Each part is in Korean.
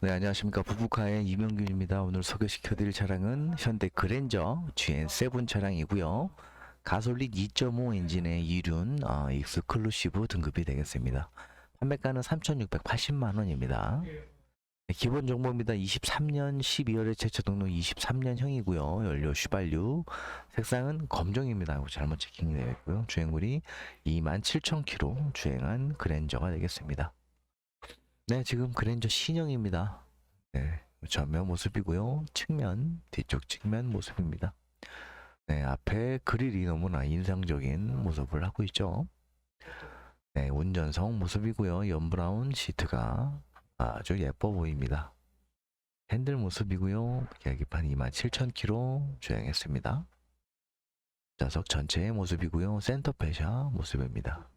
네, 안녕하십니까. 부부카의 이명균입니다. 오늘 소개시켜드릴 차량은 현대 그랜저 GN7 차량이고요. 가솔린 2.5 엔진의 이륜 어, 익스클루시브 등급이 되겠습니다. 판매가는 3,680만 원입니다. 네, 기본 정보입니다. 23년 12월에 최초 등록 23년형이고요. 연료 휘발유 색상은 검정입니다. 잘못 체킹이 되어 있고요. 주행거리 27,000km 주행한 그랜저가 되겠습니다. 네, 지금 그랜저 신형입니다. 네, 전면 모습이고요. 측면, 뒤쪽 측면 모습입니다. 네, 앞에 그릴이 너무나 인상적인 모습을 하고 있죠. 네, 운전석 모습이고요. 연브라운 시트가 아주 예뻐 보입니다. 핸들 모습이고요. 계기판 27,000km 주행했습니다. 좌석 전체의 모습이고요. 센터 페샤 모습입니다.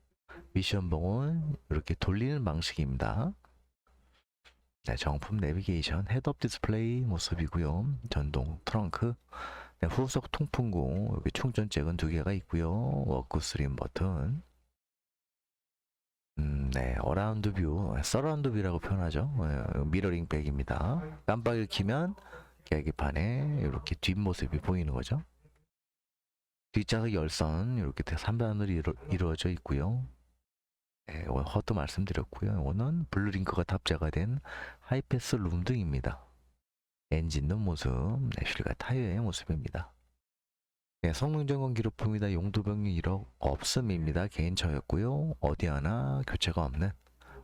미션 봉은 이렇게 돌리는 방식입니다. 네, 정품 내비게이션 헤드업 디스플레이 모습이고요. 전동 트렁크, 네, 후속 통풍구, 여기 충전 잭은 두 개가 있고요. 워크 스림 버튼. 음, 네, 어라운드 뷰, 서라운드 뷰라고 표현하죠. 네, 미러링 백입니다. 깜빡이를 키면 계기판에 이렇게 뒷모습이 보이는 거죠. 뒷좌석 열선 이렇게 3단으로 이루, 이루어져 있고요. 네, 오늘 허도 말씀드렸고요. 오는 블루링크가 탑재가 된 하이패스 룸 등입니다. 엔진 룸 모습, 네, 휠과 타이어의 모습입니다. 네, 성능 점검 기록품이다. 용도병이 1억 없음입니다. 개인차였고요. 어디 하나 교체가 없는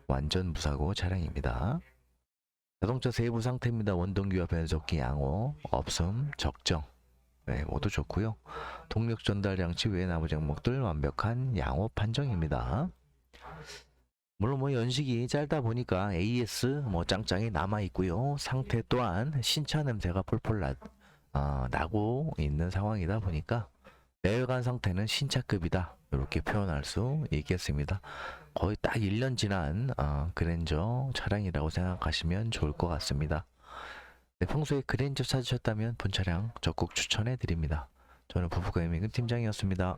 완전 무사고 차량입니다. 자동차 세부 상태입니다. 원동기와 변속기 양호, 없음, 적정. 네, 모두 좋고요. 동력 전달 장치 외 나머지 항목들 완벽한 양호 판정입니다. 물론 뭐 연식이 짧다 보니까 AS 뭐 짱짱이 남아 있고요. 상태 또한 신차 냄새가 폴폴 나, 어, 나고 있는 상황이다 보니까 내외관 상태는 신차급이다. 이렇게 표현할 수 있겠습니다. 거의 딱 1년 지난 어, 그랜저 차량이라고 생각하시면 좋을 것 같습니다. 네, 평소에 그랜저 찾으셨다면 본 차량 적극 추천해 드립니다. 저는 부부가 이민근 팀장이었습니다.